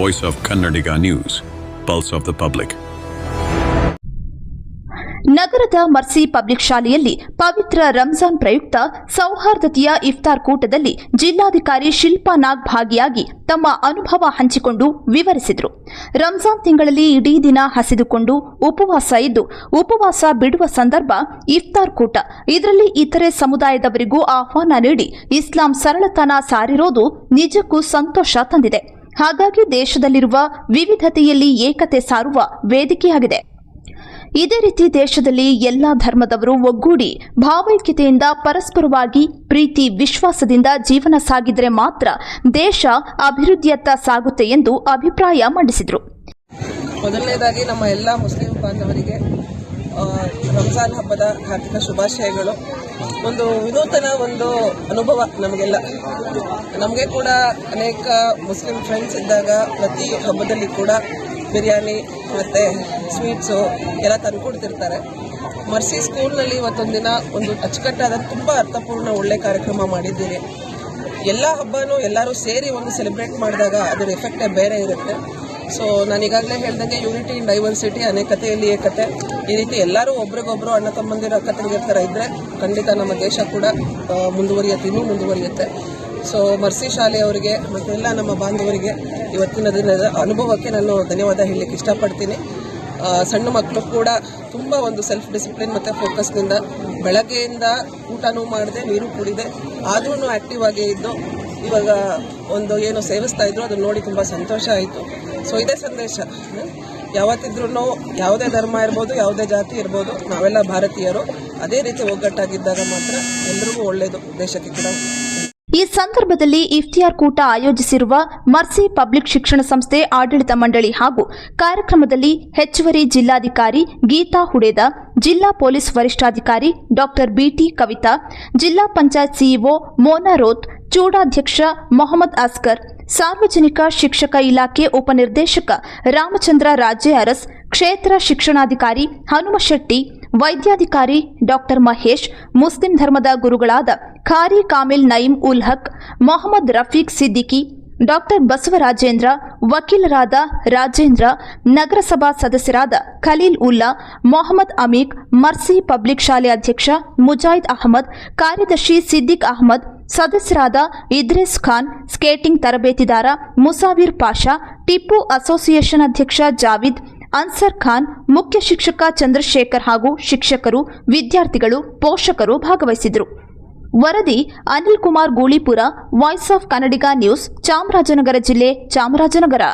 voice of Kannadiga news pulse of the public ನಗರದ Mercy public ಶಾಲೆಯಲ್ಲಿ ಪವಿತ್ರ ರಂಜಾನ್ ಪ್ರಯುಕ್ತ ಸೌಹಾರ್ದತೆಯ ಇಫ್ತಾರ್ ಕೂಟದಲ್ಲಿ ಜಿಲ್ಲಾಧಿಕಾರಿ ಶಿಲ್ಪಾ ನಾಗ್ ಭಾಗಿಯಾಗಿ ತಮ್ಮ ಅನುಭವ ಹಂಚಿಕೊಂಡು ವಿವರಿಸಿದರು. ರಂಜಾನ್ ತಿಂಗಳಲ್ಲಿ ಇಡೀ ದಿನ ಹಸಿದುಕೊಂಡು ಉಪವಾಸ ಇದ್ದು, ಉಪವಾಸ ಬಿಡುವ ಸಂದರ್ಭ ಇಫ್ತಾರ್ ಕೂಟ. ಇದರಲ್ಲಿ ಇತರೆ ಸಮುದಾಯದವರಿಗೂ ಆಹ್ವಾನ ನೀಡಿ ಇಸ್ಲಾಂ ಸರಳತನ ಸಾರಿರೋದು ನಿಜಕ್ಕೂ ಸಂತೋಷ ತಂದಿದೆ. ಹಾಗಾಗಿ ದೇಶದಲ್ಲಿರುವ ವಿವಿಧತೆಯಲ್ಲಿ ಏಕತೆ ಸಾರುವ ವೇದಿಕೆಯಾಗಿದೆ. ಇದೇ ರೀತಿ ದೇಶದಲ್ಲಿ ಎಲ್ಲ ಧರ್ಮದವರು ಒಗ್ಗೂಡಿ ಭಾವೈಕ್ಯತೆಯಿಂದ ಪರಸ್ಪರವಾಗಿ ಪ್ರೀತಿ, ವಿಶ್ವಾಸದಿಂದ ಜೀವನ ಸಾಗಿದರೆ ಮಾತ್ರ ದೇಶ ಅಭಿವೃದ್ಧಿಯತ್ತ ಸಾಗುತ್ತೆ ಎಂದು ಅಭಿಪ್ರಾಯ ಮಂಡಿಸಿದರು. ಮೊದಲನೇದಾಗಿ ನಮ್ಮ ಎಲ್ಲ ಮುಸ್ಲಿಂ ಬಾಂಧವರಿಗೆ ರಂಜಾನ್ ಹಬ್ಬದ ಹಾರ್ದಿಕ ಶುಭಾಶಯಗಳು. ಒಂದು ವಿನೂತನ ಒಂದು ಅನುಭವ ನಮಗೆಲ್ಲ. ನಮಗೆ ಕೂಡ ಅನೇಕ ಮುಸ್ಲಿಂ ಫ್ರೆಂಡ್ಸ್ ಇದ್ದಾಗ ಪ್ರತಿ ಹಬ್ಬದಲ್ಲಿ ಕೂಡ ಬಿರಿಯಾನಿ ಮತ್ತು ಸ್ವೀಟ್ಸು ಎಲ್ಲ ತಂದುಕೊಡ್ತಿರ್ತಾರೆ ಮರ್ಸಿ ಸ್ಕೂಲ್ನಲ್ಲಿ ಇವತ್ತೊಂದು ದಿನ ಒಂದು ಅಚ್ಚುಕಟ್ಟಾದ ತುಂಬ ಅರ್ಥಪೂರ್ಣ ಒಳ್ಳೆ ಕಾರ್ಯಕ್ರಮ ಮಾಡಿದ್ದೀರಿ ಎಲ್ಲ ಹಬ್ಬನೂ ಎಲ್ಲರೂ ಸೇರಿ ಒಂದು ಸೆಲೆಬ್ರೇಟ್ ಮಾಡಿದಾಗ ಅದರ ಎಫೆಕ್ಟೇ ಬೇರೆ ಇರುತ್ತೆ. ಸೊ ನಾನು ಈಗಾಗಲೇ ಹೇಳ್ದಂಗೆ ಯೂನಿಟಿ ಇನ್ ಡೈವರ್ಸಿಟಿ ಅನೇಕತೆಯಲ್ಲಿ ಏಕತೆ. ಈ ರೀತಿ ಎಲ್ಲರೂ ಒಬ್ರಿಗೊಬ್ರು ಅಣ್ಣ ತಮ್ಮಂದಿರ, ಅಕ್ಕ ಥರ ಇದ್ದರೆ ಖಂಡಿತ ನಮ್ಮ ದೇಶ ಕೂಡ ಮುಂದುವರಿಯುತ್ತೆ, ಇನ್ನೂ ಮುಂದುವರಿಯುತ್ತೆ. ಸೊ ಮರ್ಸಿ ಶಾಲೆಯವರಿಗೆ ಮತ್ತೆಲ್ಲ ನಮ್ಮ ಬಾಂಧವರಿಗೆ ಇವತ್ತಿನ ದಿನದ ಅನುಭವಕ್ಕೆ ನಾನು ಧನ್ಯವಾದ ಹೇಳಲಿಕ್ಕೆ ಇಷ್ಟಪಡ್ತೀನಿ. ಸಣ್ಣ ಮಕ್ಕಳು ಕೂಡ ತುಂಬ ಒಂದು ಸೆಲ್ಫ್ ಡಿಸಿಪ್ಲಿನ್ ಮತ್ತು ಫೋಕಸ್ನಿಂದ ಬೆಳಗ್ಗೆಯಿಂದ ಊಟನೂ ಮಾಡಿದೆ, ನೀರು ಕುಡಿದೆ ಆದರೂ ಆ್ಯಕ್ಟಿವ್ ಆಗೇ ಇದ್ದು ಇವಾಗ ಒಂದು ಏನು ಸೇವಿಸ್ತಾ ಇದ್ರು, ಅದನ್ನ ನೋಡಿ ತುಂಬ ಸಂತೋಷ ಆಯಿತು. ಸೊ ಇದೇ ಸಂದೇಶ ಯಾವತ್ತಿದ್ರೂ ಯಾವುದೇ ಧರ್ಮ ಇರ್ಬೋದು, ಯಾವುದೇ ಜಾತಿ ಇರ್ಬೋದು, ನಾವೆಲ್ಲ ಭಾರತೀಯರು, ಅದೇ ರೀತಿ ಒಗ್ಗಟ್ಟಾಗಿದ್ದಾಗ ಮಾತ್ರ ಎಲ್ರಿಗೂ ಒಳ್ಳೆಯದು ದೇಶಕ್ಕೆ ಕೂಡ. ಈ ಸಂದರ್ಭದಲ್ಲಿ ಇಫ್ತಿಯಾರ್ ಕೂಟ ಆಯೋಜಿಸಿರುವ ಮರ್ಸಿ ಪಬ್ಲಿಕ್ ಶಿಕ್ಷಣ ಸಂಸ್ಥೆ ಆಡಳಿತ ಮಂಡಳಿ ಹಾಗೂ ಕಾರ್ಯಕ್ರಮದಲ್ಲಿ ಹೆಚ್ಚುವರಿ ಜಿಲ್ಲಾಧಿಕಾರಿ ಗೀತಾ ಹುಡೇದ, ಜಿಲ್ಲಾ ಪೊಲೀಸ್ ವರಿಷ್ಠಾಧಿಕಾರಿ ಡಾಕ್ಟರ್ ಬಿಟಿ ಕವಿತಾ, ಜಿಲ್ಲಾ ಪಂಚಾಯತ್ ಸಿಇಒ ಮೋನಾ ರೋತ್ चूडाध्यक्ष मोहम्मद अस्कर् सार्वजनिक शिक्षक इलाके उप निर्देशक रामचंद्र राजे अरस् क्षेत्र शिक्षणाधिकारी हनुमशेटि वैद्याधिकारी डा महेश मुस्लिम धर्म गुर खारी कामील नईम उल हक मोहम्मद रफी सद्दीकी डा बसवराजेन्द्र वकील राजेन्द्र नगरसभा सदस्य खलील उल्ला मोहम्मद अमीख मर्सी पब्ली शाले अध्यक्ष मुजाहिद अहमद कार्यदर्शी सद्दीख अहमद ಸದಸ್ಯರಾದ ಇದ್ರೇಸ್ ಖಾನ್, ಸ್ಕೇಟಿಂಗ್ ತರಬೇತಿದಾರ ಮುಸಾವಿರ್ ಪಾಷಾ, ಟಿಪ್ಪು ಅಸೋಸಿಯೇಷನ್ ಅಧ್ಯಕ್ಷ ಜಾವಿದ್, ಅನ್ಸರ್ ಖಾನ್, ಮುಖ್ಯ ಶಿಕ್ಷಕ ಚಂದ್ರಶೇಖರ್ ಹಾಗೂ ಶಿಕ್ಷಕರು, ವಿದ್ಯಾರ್ಥಿಗಳು, ಪೋಷಕರು ಭಾಗವಹಿಸಿದರು ವರದಿ Anil Kumar Gulipura, voice of Kannadiga news Chamarajanagar ಜಿಲ್ಲೆ ಚಾಮರಾಜನಗರ.